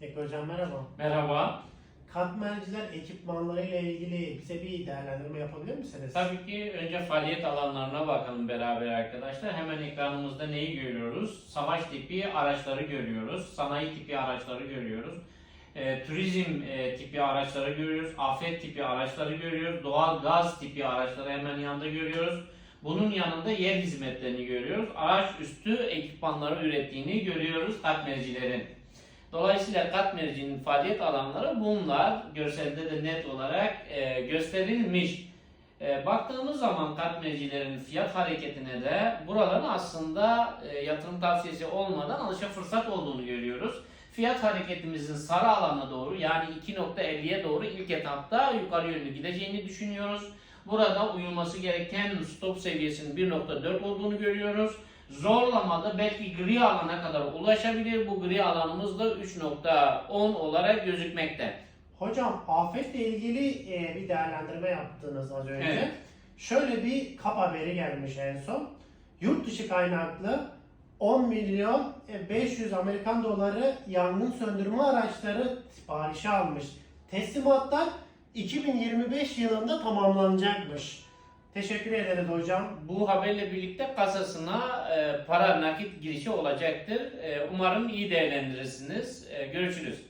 Eko Hocam merhaba. Merhaba. Katmerciler ekipmanları ile ilgili bize bir değerlendirme yapabilir misiniz? Tabii ki önce faaliyet alanlarına bakalım beraber arkadaşlar. Hemen ekranımızda neyi görüyoruz? Savaş tipi araçları görüyoruz. Sanayi tipi araçları görüyoruz. E, turizm e, tipi araçları görüyoruz. Afet tipi araçları görüyoruz. Doğal gaz tipi araçları hemen yanında görüyoruz. Bunun yanında yer hizmetlerini görüyoruz. Araç üstü ekipmanları ürettiğini görüyoruz katmercilerin. Dolayısıyla katmercinin faaliyet alanları bunlar. Görselde de net olarak e, gösterilmiş. E, baktığımız zaman katmercilerin fiyat hareketine de buraların aslında e, yatırım tavsiyesi olmadan alışa fırsat olduğunu görüyoruz. Fiyat hareketimizin sarı alana doğru yani 2.50'ye doğru ilk etapta yukarı yönlü gideceğini düşünüyoruz. Burada uyulması gereken stop seviyesinin 1.4 olduğunu görüyoruz. Zorlamada belki gri alana kadar ulaşabilir. Bu gri alanımız da 3.10 olarak gözükmekte. Hocam afetle ilgili e, bir değerlendirme yaptınız az önce. Evet. Şöyle bir kap haberi gelmiş en son. Yurt dışı kaynaklı 10 milyon e, 500 Amerikan doları yangın söndürme araçları siparişi almış. Teslimatlar 2025 yılında tamamlanacakmış. Teşekkür ederiz hocam. Bu haberle birlikte kasasına e, para nakit girişi olacaktır. E, umarım iyi değerlendirirsiniz. E, görüşürüz.